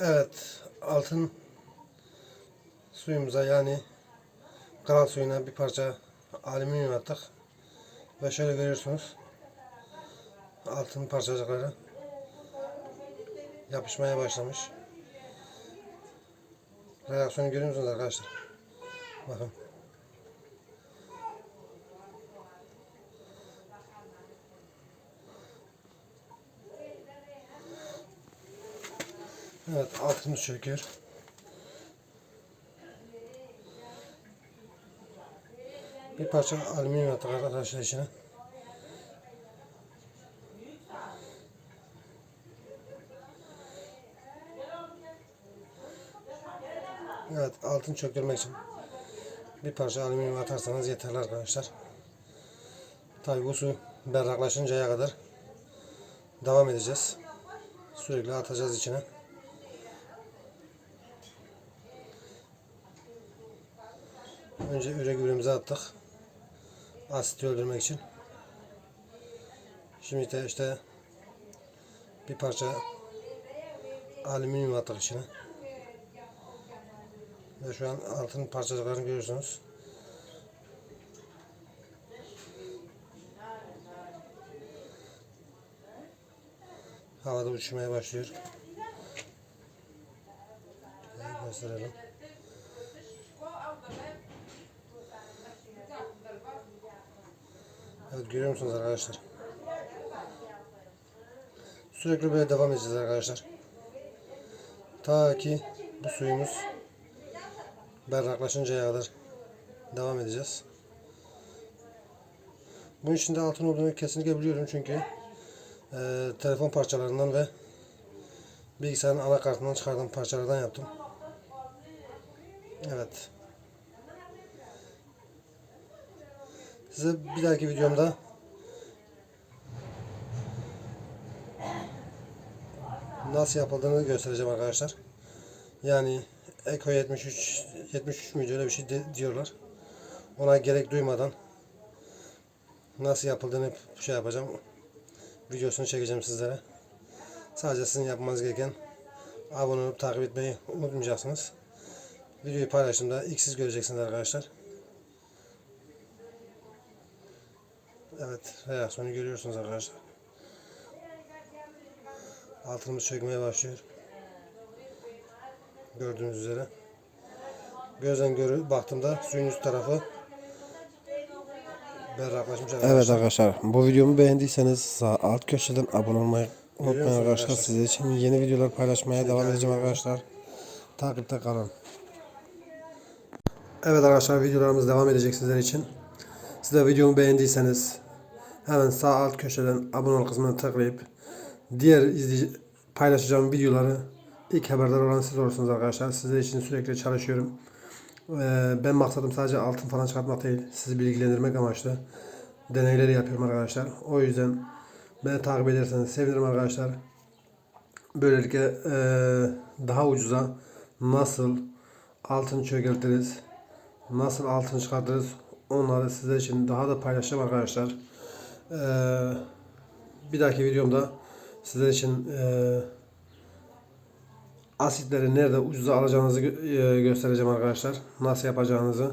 Evet, altın suyumuza yani kanal suyuna bir parça alüminyum attık. Ve şöyle görüyorsunuz. Altın parçacıkları yapışmaya başlamış. Reaksiyonu görüyor musunuz arkadaşlar? Bakın. Evet, altımız çöküyor. Bir parça alüminyum attık arkadaşlar içine. Evet, altın çöktürmek için bir parça alüminyum atarsanız yeterli arkadaşlar. Tabi bu su berraklaşıncaya kadar devam edeceğiz. Sürekli atacağız içine. Önce üre gübremizi attık. Asiti öldürmek için. Şimdi de işte bir parça alüminyum attık içine. Ve şu an altın parçacıklarını görüyorsunuz. Havada uçuşmaya başlıyor. Gösterelim. Evet görüyor musunuz arkadaşlar? Sürekli böyle devam edeceğiz arkadaşlar. Ta ki bu suyumuz berraklaşıncaya kadar devam edeceğiz. Bunun içinde altın olduğunu kesinlikle biliyorum çünkü e, telefon parçalarından ve bilgisayarın anakartından çıkardığım parçalardan yaptım. Evet. Size bir dahaki videomda nasıl yapıldığını göstereceğim arkadaşlar. Yani Eko 73 73 müydü öyle bir şey de- diyorlar. Ona gerek duymadan nasıl yapıldığını şey yapacağım. Videosunu çekeceğim sizlere. Sadece sizin yapmanız gereken abone olup takip etmeyi unutmayacaksınız. Videoyu paylaştığımda ilk siz göreceksiniz arkadaşlar. Evet, reaksiyonu görüyorsunuz arkadaşlar. Altımız çökmeye başlıyor. Gördüğünüz üzere. Gözden görü baktığımda suyun üst tarafı berraklaşmış arkadaşlar. Evet arkadaşlar bu videomu beğendiyseniz sağ alt köşeden abone olmayı unutmayın arkadaşlar. arkadaşlar? Sizler için yeni videolar paylaşmaya devam edeceğim arkadaşlar. Takipte kalın. Evet arkadaşlar videolarımız devam edecek sizler için. Siz de videomu beğendiyseniz hemen sağ alt köşeden abone ol kısmına tıklayıp diğer izleyici paylaşacağım videoları ilk haberdar olan siz olursunuz arkadaşlar. Sizler için sürekli çalışıyorum. Ee, ben maksadım sadece altın falan çıkartmak değil. Sizi bilgilendirmek amaçlı deneyleri yapıyorum arkadaşlar. O yüzden beni takip ederseniz sevinirim arkadaşlar. Böylelikle eee, daha ucuza nasıl altın çökertiriz, nasıl altın çıkartırız onları sizler için daha da paylaşacağım arkadaşlar. Eee, bir dahaki videomda sizler için eee, asitleri nerede ucuza alacağınızı eee, göstereceğim arkadaşlar. Nasıl yapacağınızı.